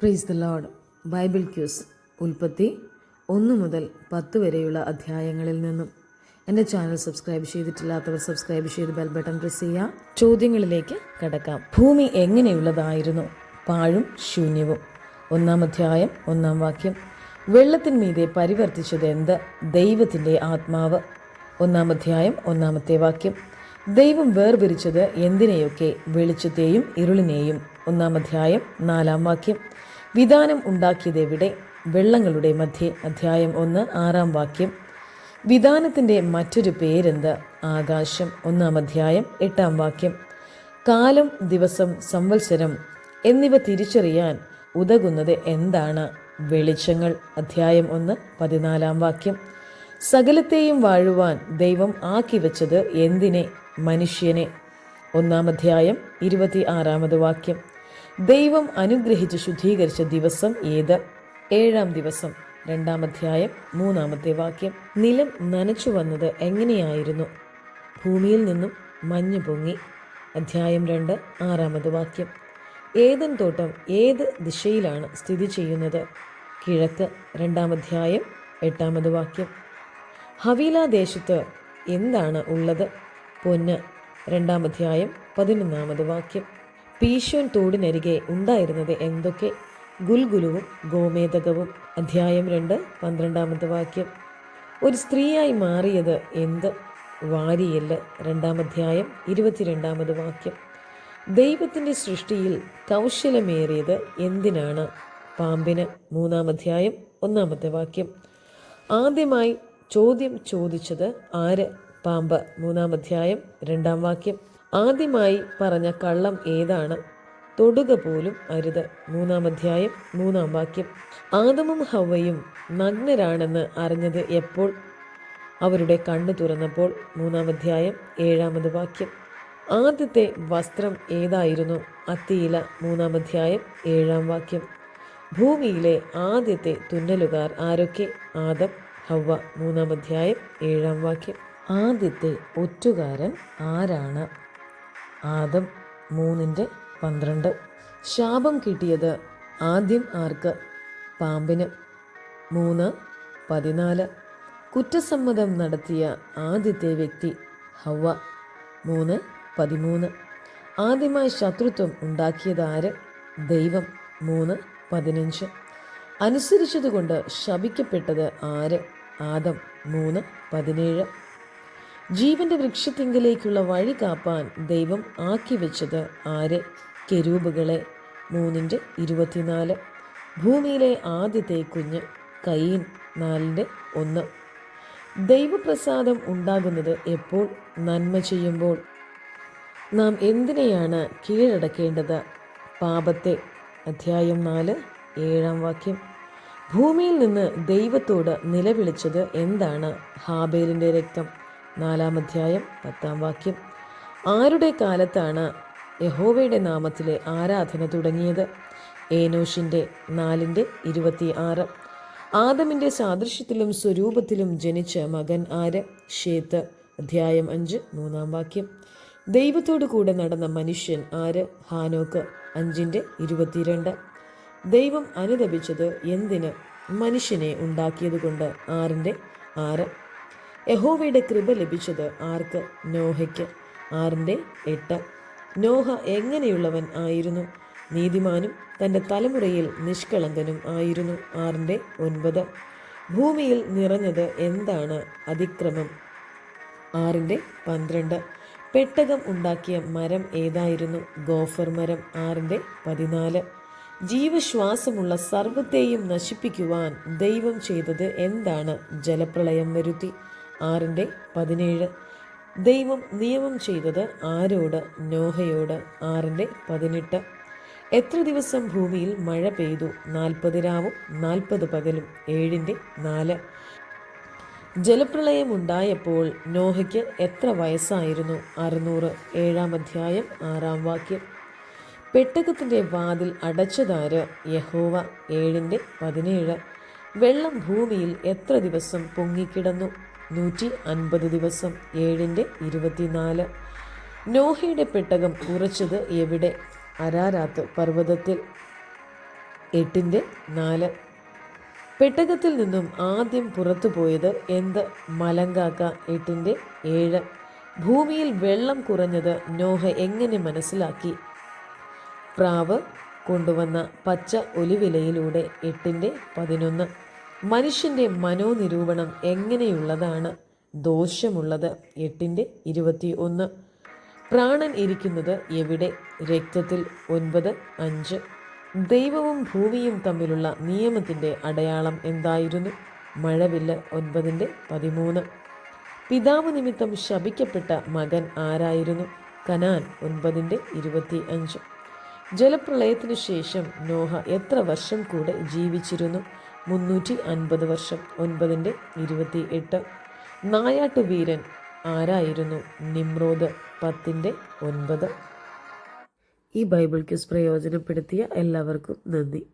Praise the Lord Bible quiz ഉൽപ്പത്തി ഒന്ന് മുതൽ പത്ത് വരെയുള്ള അധ്യായങ്ങളിൽ നിന്നും. എന്റെ ചാനൽ സബ്സ്ക്രൈബ് ചെയ്തിട്ടില്ലാത്തവർ സബ്സ്ക്രൈബ് ചെയ്ത് ബെൽ ബട്ടൺ പ്രസ് ചെയ്യുക. ചോദ്യങ്ങളിലേക്ക് കടക്കാം. ഭൂമി എങ്ങനെയുള്ളതായിരുന്നു? പാഴും ശൂന്യവും. ഒന്നാം അധ്യായം ഒന്നാം വാക്യം. വെള്ളത്തിന്മീതെ പരിവർത്തിച്ചത് എന്ത്? ദൈവത്തിന്റെ ആത്മാവ്. ഒന്നാം അധ്യായം ഒന്നാമത്തെ വാക്യം. ദൈവം വേർപിരിച്ചത് എന്തിനെയൊക്കെ? വെളിച്ചത്തെയും ഇരുളിനെയും. ഒന്നാം അധ്യായം നാലാം വാക്യം. വിധാനം ഉണ്ടാക്കിയത് എവിടെ വെള്ളങ്ങളുടെ മധ്യേ അധ്യായം ഒന്ന് ആറാം വാക്യം. വിധാനത്തിന്റെ മറ്റൊരു പേരെന്ത്? ആകാശം ഒന്നാം അധ്യായം എട്ടാം വാക്യം. കാലം ദിവസം സംവത്സരം എന്നിവ തിരിച്ചറിയാൻ ഉതകുന്നത് എന്താണ്? വെളിച്ചങ്ങൾ അധ്യായം ഒന്ന് പതിനാലാം വാക്യം. സകലത്തെയും വാഴുവാൻ ദൈവം ആക്കി വെച്ചത് എന്തിനെ? മനുഷ്യനെ. ഒന്നാം അധ്യായം ഇരുപത്തി ആറാമത് വാക്യം. ദൈവം അനുഗ്രഹിച്ച് ശുദ്ധീകരിച്ച ദിവസം ഏത്? ഏഴാം ദിവസം രണ്ടാം അധ്യായം മൂന്നാമത്തെ വാക്യം. നിലം നനച്ചു വന്നത് എങ്ങനെയായിരുന്നു? ഭൂമിയിൽ നിന്നും മഞ്ഞ് പൊങ്ങി. അധ്യായം രണ്ട് ആറാമത് വാക്യം. ഏതൻ തോട്ടം ഏത് ദിശയിലാണ് സ്ഥിതി ചെയ്യുന്നത്? കിഴക്ക് രണ്ടാം അധ്യായം എട്ടാമത് വാക്യം. ഹവീല ദേശത്ത് എന്താണ് ഉള്ളത്? പൊന്ന് രണ്ടാമധ്യായം പതിനൊന്നാമത് വാക്യം. പീശോൻ തോടിനരികെ ഉണ്ടായിരുന്നത് എന്തൊക്കെ? ഗുൽഗുലുവും ഗോമേതകവും അധ്യായം രണ്ട് പന്ത്രണ്ടാമത്തെ വാക്യം. ഒരു സ്ത്രീയായി മാറിയത് എന്ത്? വാരിയൽ രണ്ടാമധ്യായം ഇരുപത്തിരണ്ടാമത് വാക്യം. ദൈവത്തിന്റെ സൃഷ്ടിയിൽ കൗശലമേറിയത് എന്തിനാണ്? പാമ്പിന് മൂന്നാമധ്യായം ഒന്നാമത്തെ വാക്യം. ആദ്യമായി ചോദ്യം ചോദിച്ചത് ആര്? പാമ്പ്. മൂന്നാമധ്യായം രണ്ടാം വാക്യം. ആദ്യമായി പറഞ്ഞ കള്ളം ഏതാണ്? തൊടുക പോലും അരുത്. മൂന്നാം അധ്യായം മൂന്നാം വാക്യം. ആദമും ഹവയും നഗ്നരാണെന്ന് അറിഞ്ഞത് എപ്പോൾ? അവരുടെ കണ്ണു തുറന്നപ്പോൾ മൂന്നാം അധ്യായം ഏഴാമത് വാക്യം. ആദ്യത്തെ വസ്ത്രം ഏതായിരുന്നു? അത്തിയില മൂന്നാം അധ്യായം ഏഴാം വാക്യം. ഭൂമിയിലെ ആദ്യത്തെ തുന്നലുകാർ ആരൊക്കെ? ആദം ഹവ മൂന്നാം അധ്യായം ഏഴാം വാക്യം. ആദ്യത്തെ ഒറ്റുകാരൻ ആരാണ്? ആദം മൂന്നിന്റെ പന്ത്രണ്ട്. ശാപം കിട്ടിയത് ആദ്യം ആർക്ക്? പാമ്പിന്. മൂന്ന് പതിനാല്. കുറ്റസമ്മതം നടത്തിയ ആദ്യത്തെ വ്യക്തി ഹവ മൂന്ന് പതിമൂന്ന്. ആദ്യമായി ശത്രുത്വം ഉണ്ടാക്കിയത് ആര്? ദൈവം. മൂന്ന് പതിനഞ്ച്. അനുസരിച്ചതുകൊണ്ട് ശപിക്കപ്പെട്ടത് ആര്? ആദം. മൂന്ന് പതിനേഴ്. ജീവന്റെ വൃക്ഷത്തിങ്കിലേക്കുള്ള വഴി കാപ്പാൻ ദൈവം ആക്കി വെച്ചത് ആര്? കെരൂബുകളെ. മൂന്നിന്റെ ഇരുപത്തിനാല്. ഭൂമിയിലെ ആദ്യത്തെ കുഞ്ഞ് കയ്യൻ നാലിന്റെ ഒന്ന്. ദൈവപ്രസാദം ഉണ്ടാകുന്നത് എപ്പോൾ? നന്മ ചെയ്യുമ്പോൾ. നാം എന്തിനെയാണ് കീഴടക്കേണ്ടത്? പാപത്തെ. അധ്യായം നാല് ഏഴാം വാക്യം. ഭൂമിയിൽ നിന്ന് ദൈവത്തോട് നിലവിളിച്ചത് എന്താണ്? ഹാബേലിന്റെ രക്തം. നാലാം അധ്യായം പത്താം വാക്യം. ആരുടെ കാലത്താണ് യഹോവയുടെ നാമത്തിലെ ആരാധന തുടങ്ങിയത്? ഏനോഷിന്റെ നാലിന്റെ ഇരുപത്തി ആറ് ആദമിന്റെ സാദൃശ്യത്തിലും സ്വരൂപത്തിലും ജനിച്ച മകൻ ആര്? ഷേത്ത് അധ്യായം അഞ്ച് മൂന്നാം വാക്യം. ദൈവത്തോടു കൂടെ നടന്ന മനുഷ്യൻ ആര്? ഹാനോക്ക്. അഞ്ചിന്റെ ഇരുപത്തിരണ്ട്. ദൈവം അനുദപിച്ചത് എന്തിന്? മനുഷ്യനെ ഉണ്ടാക്കിയതുകൊണ്ട് ആറിന്റെ ആറ്. യഹോവയുടെ കൃപ ലഭിച്ചത് ആർക്ക്? നോഹയ്ക്ക്. ആറിന്റെ എട്ട്. നോഹ എങ്ങനെയുള്ളവൻ ആയിരുന്നു? നീതിമാനും തന്റെ തലമുറയിൽ നിഷ്കളങ്കനും ആയിരുന്നു. ആറിന്റെ ഒൻപത്. ഭൂമിയിൽ നിറഞ്ഞത് എന്താണ്? അതിക്രമം. ആറിന്റെ പന്ത്രണ്ട്. പെട്ടകം ഉണ്ടാക്കിയ മരം ഏതായിരുന്നു? ഗോഫർ മരം. ആറിന്റെ പതിനാല്. ജീവശ്വാസമുള്ള സർവത്തെയും നശിപ്പിക്കുവാൻ ദൈവം ചെയ്തത് എന്താണ്? ജലപ്രളയം വരുത്തി. ആറിന്റെ പതിനേഴ്. ദൈവം നിയമം ചെയ്തത് ആരോട്? നോഹയോട്. ആറിന്റെ പതിനെട്ട്. എത്ര ദിവസം ഭൂമിയിൽ മഴ പെയ്തു? നാൽപ്പത് രാവും നാൽപ്പത് പകലും. ഏഴിന്റെ നാല്. ജലപ്രളയമുണ്ടായപ്പോൾ നോഹയ്ക്ക് എത്ര വയസ്സായിരുന്നു? അറുന്നൂറ്. ഏഴാം അധ്യായം ആറാം വാക്യം. പെട്ടകത്തിന്റെ വാതിൽ അടച്ചതാര്? യഹോവ. ഏഴിന്റെ പതിനേഴ്. വെള്ളം ഭൂമിയിൽ എത്ര ദിവസം പൊങ്ങിക്കിടന്നു? നൂറ്റി അൻപത് ദിവസം ഏഴിന്റെ ഇരുപത്തിനാല്. നോഹയുടെ പെട്ടകം ഉറച്ചത് എവിടെ? അരാരാത്ത് പർവതത്തിൽ എട്ടിന്റെ നാല്. പെട്ടകത്തിൽ നിന്നും ആദ്യം പുറത്തു പോയത് എന്ത്? മലങ്കാക്ക എട്ടിന്റെ ഏഴ്. ഭൂമിയിൽ വെള്ളം കുറഞ്ഞത് നോഹ എങ്ങനെ മനസ്സിലാക്കി? പ്രാവ് കൊണ്ടുവന്ന പച്ച ഒലിവിലയിലൂടെ എട്ടിന്റെ പതിനൊന്ന്. മനുഷ്യന്റെ മനോനിരൂപണം എങ്ങനെയുള്ളതാണ്? ദോഷമുള്ളത് എട്ടിന്റെ ഇരുപത്തി ഒന്ന് പ്രാണൻ ഇരിക്കുന്നത് എവിടെ? രക്തത്തിൽ ഒൻപത് അഞ്ച്. ദൈവവും ഭൂമിയും തമ്മിലുള്ള നിയമത്തിന്റെ അടയാളം എന്തായിരുന്നു? മഴവില്ല് ഒൻപതിന്റെ പതിമൂന്ന്. പിതാവ് നിമിത്തം ശപിക്കപ്പെട്ട മകൻ ആരായിരുന്നു? കനാൻ ഒൻപതിന്റെ ഇരുപത്തി അഞ്ച് ജലപ്രളയത്തിനു ശേഷം നോഹ എത്ര വർഷം കൂടെ ജീവിച്ചിരുന്നു? മുന്നൂറ്റി അൻപത് വർഷം ഒൻപതിന്റെ ഇരുപത്തി എട്ട് നായാട്ടു വീരൻ ആരായിരുന്നു? നിമ്രോദ് പത്തിന്റെ ഒൻപത്. ഈ ബൈബിൾ ക്യൂസ് പ്രയോജനപ്പെടുത്തിയ എല്ലാവർക്കും നന്ദി.